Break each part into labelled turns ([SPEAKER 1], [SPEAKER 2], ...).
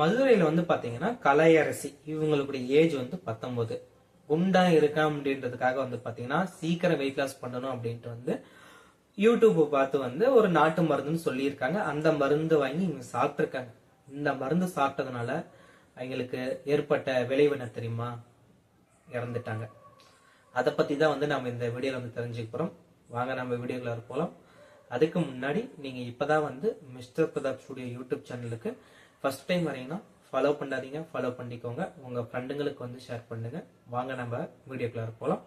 [SPEAKER 1] மதுரையில் வந்து பார்த்தீங்கன்னா கலையரசி. இவங்களுடைய ஏஜ் வந்து பத்தொன்பது. குண்டா இருக்கான் அப்படின்றதுக்காக வந்து பார்த்தீங்கன்னா சீக்கிரம் வெயிட் லாஸ் பண்ணணும் அப்படின்ட்டு வந்து யூடியூப்பை பார்த்து வந்து ஒரு நாட்டு மருந்துன்னு சொல்லியிருக்காங்க. அந்த மருந்து வாங்கி இவங்க சாப்பிட்ருக்காங்க இந்த மருந்து சாப்பிட்டதுனால அவங்களுக்கு ஏற்பட்ட விளைவு என்ன தெரியுமா? இறந்துட்டாங்க. அதை பற்றி தான் வந்து நம்ம இந்த வீடியோவில் வந்து தெரிஞ்சுக்கிறோம் வாங்க நம்ம வீடியோக்குள்ள போகலாம் அதுக்கு முன்னாடி நீங்கள் இப்போ தான் வந்து மிஸ்டர் பிரதாப் ஸ்டுடியோ யூடியூப் சேனலுக்கு ஃபர்ஸ்ட் டைம் வரீங்கன்னா ஃபாலோ பண்ணாதீங்க ஃபாலோ பண்ணிக்கோங்க. உங்கள் ஃப்ரெண்டுங்களுக்கு வந்து ஷேர் பண்ணுங்கள் வாங்க நம்ம வீடியோக்குள்ள போகலாம்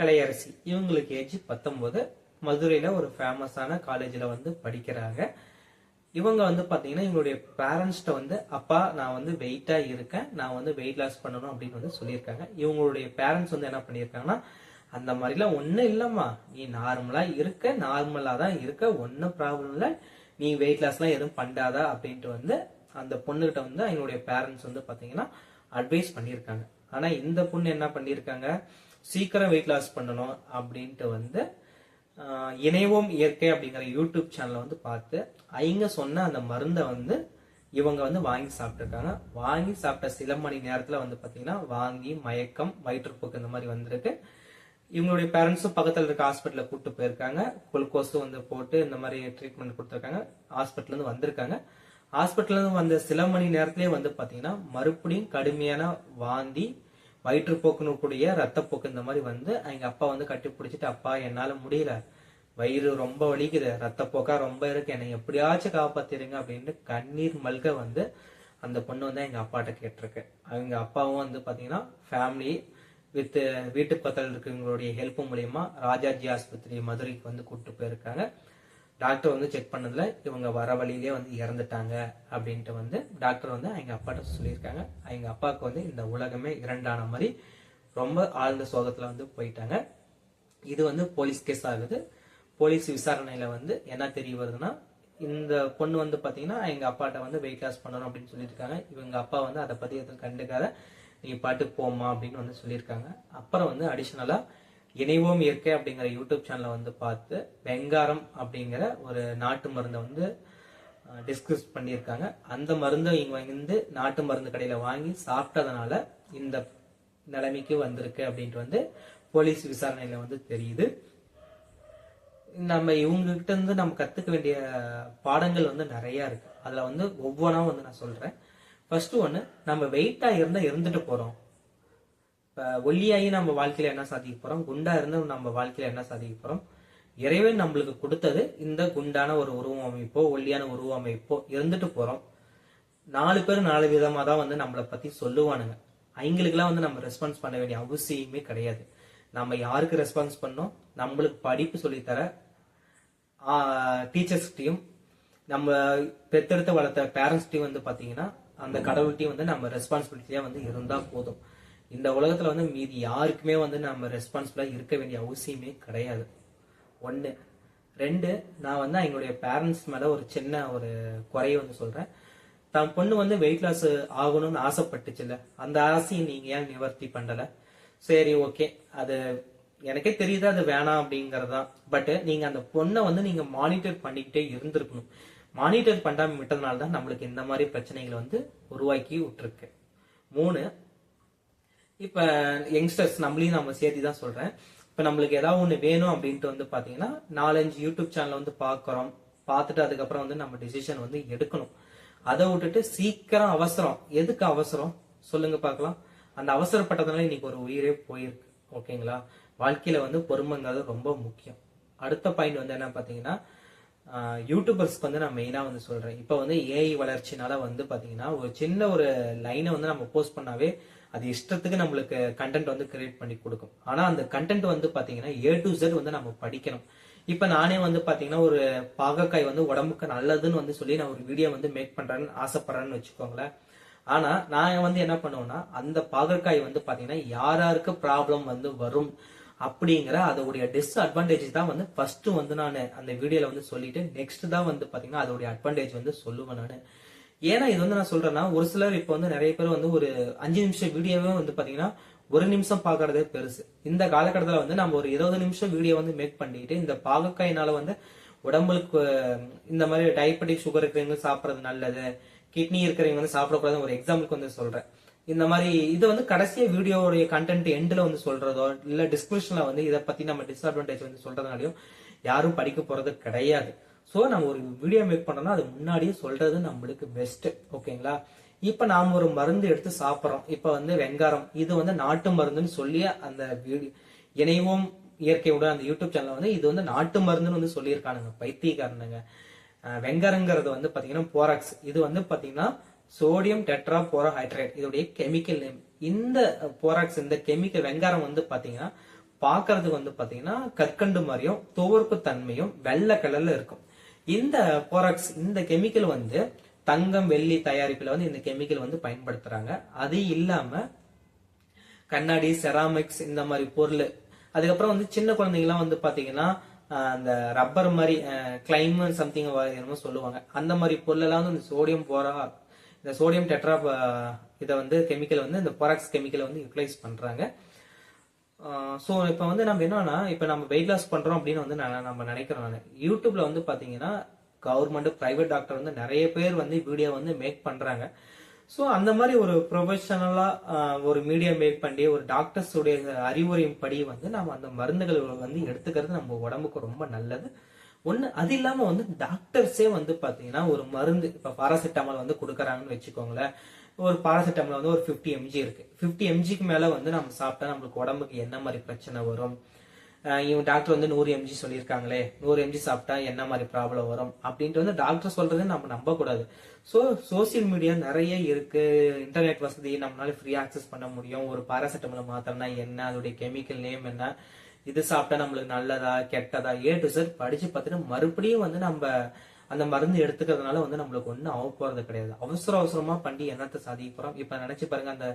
[SPEAKER 1] கலையரசி. இவங்களுக்கு ஏஜ் பத்தொம்போது மதுரையில் ஒரு ஃபேமஸான காலேஜில் வந்து படிக்கிறாங்க. இவங்க வந்து பார்த்தீங்கன்னா இவங்களுடைய பேரண்ட்ஸ்ட வந்து அப்பா நான் வந்து வெயிட்டாக இருக்கேன். நான் வந்து வெயிட் லாஸ் பண்ணணும் அப்படின்னு வந்து சொல்லியிருக்காங்க. இவங்களுடைய பேரண்ட்ஸ் வந்து என்ன பண்ணியிருக்காங்கன்னா அந்த மாதிரிலாம் ஒன்றும் இல்லைம்மா. நீ நார்மலாக இருக்க. நார்மலாக தான் இருக்க. ஒன்றும் ப்ராப்ளம் இல்லை. நீ வெயிட் லாஸ்லாம் எதுவும் பண்ணாதா அப்படின்ட்டு வந்து அந்த பொண்ணுகிட்ட வந்து அவங்களுடைய பேரண்ட்ஸ் வந்து பார்த்தீங்கன்னா அட்வைஸ் பண்ணியிருக்காங்க. ஆனால் இந்த பொண்ணு என்ன பண்ணியிருக்காங்க? சீக்கிரம் வெயிட் லாஸ் பண்ணணும் அப்படின்ட்டு வந்து இணைவோம் இயற்கை அப்படிங்கிற யூடியூப் சேனலை வந்து பார்த்து அவங்க சொன்ன அந்த மருந்தை வந்து இவங்க வந்து வாங்கி சாப்பிட்ருக்காங்க வாங்கி சாப்பிட்ட சில மணி நேரத்தில் வந்து பார்த்தீங்கன்னா வாங்கி மயக்கம் வயிற்றுப்போக்கு இந்த மாதிரி வந்திருக்கு. இவங்களுடைய பேரண்ட்ஸும் பக்கத்தில் இருக்க ஹாஸ்பிட்டலில் கூப்பிட்டு போயிருக்காங்க. குளுக்கோஸும் வந்து போட்டு இந்த மாதிரி ட்ரீட்மெண்ட் கொடுத்துருக்காங்க. ஹாஸ்பிட்டல்லேருந்து வந்திருக்காங்க. ஹாஸ்பிட்டல் வந்த சில மணி நேரத்திலே வந்து பாத்தீங்கன்னா மறுபடியும் கடுமையான வாந்தி வயிற்றுப்போக்குன்னு ரத்தப்போக்கு இந்த மாதிரி வந்து எங்க அப்பா வந்து கட்டி பிடிச்சிட்டு அப்பா என்னால முடியல. வயிறு ரொம்ப வலிக்குது. ரத்தப்போக்கா ரொம்ப இருக்கு. என்னை எப்படியாச்சும் காப்பாத்திருங்க அப்படின்ட்டு கண்ணீர் மல்க வந்து அந்த பொண்ணு வந்து எங்க அப்பாட்ட கேட்டிருக்கு. அவங்க அப்பாவும் வந்து பாத்தீங்கன்னா ஃபேமிலி வித் வீட்டு பக்கத்தில் இருக்கிறவங்களுடைய ஹெல்ப் மூலியமா ராஜாஜி ஆஸ்பத்திரி மதுரைக்கு வந்து கூப்பிட்டு போயிருக்காங்க. டாக்டர் வந்து செக் பண்ணதுல இவங்க வர வழியிலே வந்து இறந்துட்டாங்க அப்படின்ட்டு வந்து டாக்டர் வந்து அவங்க அப்பாட்ட சொல்லியிருக்காங்க. அவங்க அப்பாவுக்கு வந்து இந்த உலகமே இரண்டான மாதிரி ரொம்ப ஆழ்ந்த சோகத்துல வந்து போயிட்டாங்க. இது வந்து போலீஸ் கேஸ் ஆகுது போலீஸ் விசாரணையில வந்து என்ன தெரிய வருதுன்னா இந்த பொண்ணு வந்து பாத்தீங்கன்னா எங்க அப்பாட்ட வந்து வெயிட் லாஸ் பண்ணணும் அப்படின்னு சொல்லியிருக்காங்க. இவங்க அப்பா வந்து அதை பத்தி எதுவும் கண்டுக்காத நீ பாட்டுக்கு போமா அப்படின்னு வந்து சொல்லியிருக்காங்க. அப்புறம் வந்து அடிஷனலா இணைவோம் இயற்கை அப்படிங்கிற யூடியூப் சேனலை வந்து பார்த்து வெங்காரம் அப்படிங்கிற ஒரு நாட்டு மருந்தை வந்து டிஸ்கஸ் பண்ணியிருக்காங்க. அந்த மருந்தை இவங்க வந்து நாட்டு மருந்து கடையில் வாங்கி சாப்பிட்டதுனால இந்த நிலைமைக்கு வந்திருக்கு அப்படின்ட்டு வந்து போலீஸ் விசாரணையில் வந்து தெரியுது. நம்ம இவங்ககிட்ட இருந்து நம்ம கற்றுக்க வேண்டிய பாடங்கள் வந்து நிறையா இருக்குது அதில் வந்து ஒவ்வொன்றா வந்து நான் சொல்கிறேன் ஃபர்ஸ்ட் ஒன்று நம்ம வெயிட்டாக இருந்தால் இருந்துட்டு போகிறோம் இப்ப ஒல்லியாகி நம்ம வாழ்க்கையில என்ன சாதிக்க போறோம்? குண்டா இருந்து நம்ம வாழ்க்கையில என்ன சாதிக்க போறோம்? இறைவன் நம்மளுக்கு கொடுத்தது இந்த குண்டான ஒரு உருவ அமைப்போ ஒல்லியான உருவ அமைப்போ இருந்துட்டு போறோம். நாலு பேர் நாலு விதமா தான் வந்து நம்மளை பத்தி சொல்லுவானுங்க. அவங்களுக்குலாம் வந்து நம்ம ரெஸ்பான்ஸ் பண்ண வேண்டிய அவசியமே கிடையாது. நம்ம யாருக்கு ரெஸ்பான்ஸ் பண்ணோம்? நம்மளுக்கு படிப்பு சொல்லித்தர டீச்சர்ஸ்கிட்டையும் நம்ம பெத்தெடுத்து வளர்த்த பேரண்ட்ஸ்டையும் வந்து பாத்தீங்கன்னா அந்த கடவுள்கிட்டையும் வந்து நம்ம ரெஸ்பான்சிபிலிட்டியா வந்து இருந்தா போதும். இந்த உலகத்துல வந்து மீதி யாருக்குமே வந்து நம்ம ரெஸ்பான்சிபிளா இருக்க வேண்டிய அவசியமே கிடையாது. ஒன்று ரெண்டு நான் வந்து எங்களுடைய பேரண்ட்ஸ் மேல ஒரு சின்ன ஒரு குறைய வந்து சொல்றேன். தன் பொண்ணு வந்து வெயிட் லாஸ் ஆகணும்னு ஆசைப்பட்டுச்சுல்ல அந்த ஆசையை நீங்க ஏன் நிவர்த்தி பண்ணல? சரி ஓகே அது எனக்கே தெரியுது அது வேணாம் அப்படிங்கறதுதான். பட் நீங்க அந்த பொண்ணை வந்து நீங்க மானிட்டர் பண்ணிக்கிட்டே இருந்திருக்கணும். மானிட்டர் பண்ணாம விட்டதுனால தான் நம்மளுக்கு இந்த மாதிரி பிரச்சனைகளை வந்து உருவாக்கி விட்டுருக்கு. மூணு இப்ப யங்ஸ்டர்ஸ் நம்மளையும் நம்ம சேர்த்து தான் சொல்றேன். இப்ப நம்மளுக்கு ஏதாவது ஒண்ணு வேணும் அப்படின்ட்டு வந்து பாத்தீங்கன்னா நாலஞ்சு யூடியூப் சேனல் வந்து பாக்குறோம். பார்த்துட்டு அதுக்கப்புறம் வந்து நம்ம டிசிஷன் வந்து எடுக்கணும். அதை விட்டுட்டு சீக்கிரம் அவசரம். எதுக்கு அவசரம்? சொல்லுங்க பார்க்கலாம். அந்த அவசரப்பட்டதுனால இன்னைக்கு ஒரு உயிரே போயிருக்கு. ஓகேங்களா? வாழ்க்கையில வந்து பொறுமைங்கிறது ரொம்ப முக்கியம். அடுத்த பாயிண்ட் வந்து என்ன பாத்தீங்கன்னா யூடியூபர்ஸ்க்கு வந்து நான் மெயினாக வந்து சொல்கிறேன் இப்போ வந்து ஏஐ வளர்ச்சினால வந்து பார்த்தீங்கன்னா ஒரு சின்ன ஒரு லைனை வந்து நம்ம போஸ்ட் பண்ணாவே அது இஷ்டத்துக்கு நம்மளுக்கு கண்டென்ட் வந்து கிரியேட் பண்ணி கொடுக்கும். ஆனால் அந்த கண்டென்ட் வந்து பார்த்தீங்கன்னா ஏ டு ஜெட் வந்து நம்ம படிக்கணும். இப்போ நானே வந்து பார்த்தீங்கன்னா ஒரு பாகக்காய் வந்து உடம்புக்கு நல்லதுன்னு வந்து சொல்லி நான் ஒரு வீடியோ வந்து மேக் பண்ணுறேன்னு ஆசைப்பட்றேன்னு வச்சுக்கோங்களேன். ஆனால் நான் வந்து என்ன பண்ணுவேன்னா அந்த பாகற்காய் வந்து பார்த்தீங்கன்னா யார் யாருக்கு ப்ராப்ளம் வந்து வரும் அப்படிங்கிற அதோடைய டிஸ்அட்வான்டேஜ் தான் வந்து ஃபர்ஸ்ட் வந்து நான் அந்த வீடியோல வந்து சொல்லிட்டு நெக்ஸ்ட் தான் வந்து பாத்தீங்கன்னா அதோடைய அட்வான்டேஜ் வந்து சொல்லுவேன் நான். ஏன்னா இது வந்து நான் சொல்றேன்னா ஒரு சிலர் இப்போ வந்து நிறைய பேர் வந்து ஒரு அஞ்சு நிமிஷம் வீடியோவே வந்து பாத்தீங்கன்னா ஒரு நிமிஷம் பாக்குறதே பெருசு. இந்த காலகட்டத்துல வந்து நம்ம ஒரு இருபது நிமிஷம் வீடியோ வந்து மேக் பண்ணிட்டு இந்த பாகக்காயினால வந்து உடம்புக்கு இந்த மாதிரி டயபெட்டிக் சுகர் இருக்கிறவங்க சாப்பிட்றது நல்லது கிட்னி இருக்கிறவங்க வந்து சாப்பிடக்கூடாதுன்னு ஒரு எக்ஸாம்பிளுக்கு வந்து சொல்றேன். இந்த மாதிரி இது வந்து கடைசியா வீடியோவுடைய கண்டென்ட் எண்ட்ல வந்து சொல்றதோ இல்ல டிஸ்கிரிப்ஷன்ல வந்து இதை பத்தி நம்ம டிஸ்அட்வான்டேஜ் வந்து சொல்றதுனாலையும் யாரும் படிக்க போறது கிடையாது. சோ நம்ம ஒரு வீடியோ மேக் பண்ணோம்னா அது முன்னாடியே சொல்றது நம்மளுக்கு பெஸ்ட் ஓகேங்களா இப்ப நாம ஒரு மருந்து எடுத்து சாப்பிடுறோம். இப்ப வந்து வெங்காரம் இது வந்து நாட்டு மருந்துன்னு சொல்லி அந்த வீடியோ இணைவோம் இயற்கையோட அந்த யூடியூப் சேனல் வந்து இது வந்து நாட்டு மருந்துன்னு வந்து சொல்லியிருக்கானுங்க பைத்தியக்காரனுங்க. வெங்காரங்கிறது வந்து பாத்தீங்கன்னா போராக்ஸ். இது வந்து பாத்தீங்கன்னா சோடியம் டெட்ரா போரோஹைட்ரேட் இதோடைய கெமிக்கல் நேம் இந்த போராக்ஸ் இந்த கெமிக்கல் வெங்காரம் வந்து பாத்தீங்கன்னா பாக்குறதுக்கு வந்து பாத்தீங்கன்னா கற்கண்டு மாதிரியும் துவர்ப்பு தன்மையும் வெள்ளை கலர்ல இருக்கும். இந்த போராக்ஸ் இந்த கெமிக்கல் வந்து தங்கம் வெள்ளி தயாரிப்புல வந்து இந்த கெமிக்கல் வந்து பயன்படுத்துறாங்க. அது இல்லாம கண்ணாடி செராமிக்ஸ் இந்த மாதிரி பொருள். அதுக்கப்புறம் வந்து சின்ன குழந்தைங்கலாம் வந்து பாத்தீங்கன்னா அந்த ரப்பர் மாதிரி கிளைம் சம்திங் என்னமோ சொல்லுவாங்க. அந்த மாதிரி பொருள் எல்லாம் வந்து இந்த சோடியம் போரா இந்த சோடியம் டெட்ரா இதை வந்து கெமிக்கல் வந்து இந்த பொராக்ஸ் கெமிக்கலை வந்து யூட்டிலைஸ் பண்ணுறாங்க ஸோ இப்போ வந்து நம்ம என்னன்னா இப்போ நம்ம வெயிட் லாஸ் பண்ணுறோம் அப்படின்னு வந்து நான் நம்ம நினைக்கிறோம் நான். யூடியூப்ல வந்து பார்த்தீங்கன்னா கவர்மெண்ட் பிரைவேட் டாக்டர் வந்து நிறைய பேர் வந்து வீடியோ வந்து மேக் பண்ணுறாங்க ஸோ அந்த மாதிரி ஒரு ப்ரொஃபஷனலாக ஒரு மீடியா மேக் பண்ணி ஒரு டாக்டர்ஸுடைய அறிவுரையும் அறிவுரையின் படி வந்து நம்ம அந்த மருந்துகள் வந்து எடுத்துக்கிறது நம்ம உடம்புக்கு ரொம்ப நல்லது. ஒன்று அது இல்லாமல் வந்து டாக்டர்ஸே வந்து பார்த்தீங்கன்னா ஒரு மருந்து இப்போ பாராசிட்டமால் வந்து கொடுக்குறாங்கன்னு வச்சுக்கோங்களேன். ஒரு பாராசிட்டமால் வந்து ஒரு 50 எம்ஜி இருக்கு. 50 எம்ஜிக்கு மேலே வந்து நம்ம சாப்பிட்டா நம்மளுக்கு உடம்புக்கு என்ன மாதிரி பிரச்சனை வரும்? இவன் டாக்டர் வந்து நூறு எம்ஜி சொல்லியிருக்காங்களே நூறு எம்ஜி சாப்பிட்டா என்ன மாதிரி ப்ராப்ளம் வரும்? அப்படின்ட்டு வந்து டாக்டர் சொல்றதை நம்ம நம்ப கூடாது ஸோ சோசியல் மீடியா நிறைய இருக்கு. இன்டர்நெட் வசதி நம்மளால ஃப்ரீ ஆக்சஸ் பண்ண முடியும். ஒரு பாராசிட்டமால் மாத்திரம்னா என்ன? அதோடைய கெமிக்கல் நேம் என்ன? இது சாப்பிட்டா நம்மளுக்கு நல்லதா கெட்டதா ஏ டு சார் படிச்சு பார்த்துட்டு மறுபடியும் வந்து நம்ம அந்த மருந்து எடுத்துக்கிறதுனால வந்து நம்மளுக்கு ஒன்றும் ஆக போறது கிடையாது. அவசர அவசரமா பண்ணி என்னத்தை சாதிக்க போறோம்? இப்ப நினைச்சு பாருங்க அந்த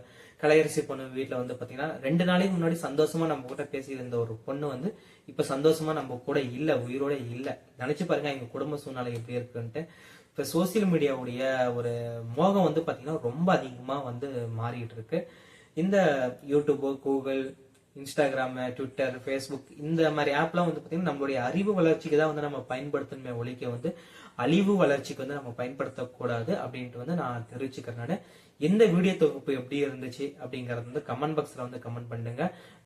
[SPEAKER 1] கலையரசி பொண்ணு வீட்டுல வந்து பாத்தீங்கன்னா ரெண்டு நாளைக்கு முன்னாடி சந்தோஷமா நம்ம கூட பேசியிருந்த ஒரு பொண்ணு வந்து இப்ப சந்தோஷமா நம்ம கூட இல்ல உயிரோட இல்ல. நினைச்சு பாருங்க எங்க குடும்ப சூழ்நிலை எப்படி இருக்குன்ட்டு. இப்ப சோசியல் மீடியாவுடைய ஒரு மோகம் வந்து பாத்தீங்கன்னா ரொம்ப அதிகமா வந்து மாறிட்டு இருக்கு. இந்த யூடியூபோ கூகுள் இன்ஸ்டாகிராமு ட்விட்டர் ஃபேஸ்புக் இந்த மாதிரி ஆப்லாம் வந்து பார்த்தீங்கன்னா நம்மளுடைய அறிவு வளர்ச்சிக்கு தான் வந்து நம்ம பயன்படுத்தணுமே ஒழிக்க வந்து அழிவு வளர்ச்சிக்கு வந்து நம்ம பயன்படுத்தக்கூடாது அப்படின்ட்டு வந்து நான் தெரிவிச்சுக்கிறேன் இந்த வீடியோ தொகுப்பு எப்படி இருந்துச்சு அப்படிங்கறது வந்து கமெண்ட் பாக்ஸ்ல வந்து கமெண்ட் பண்ணுங்க.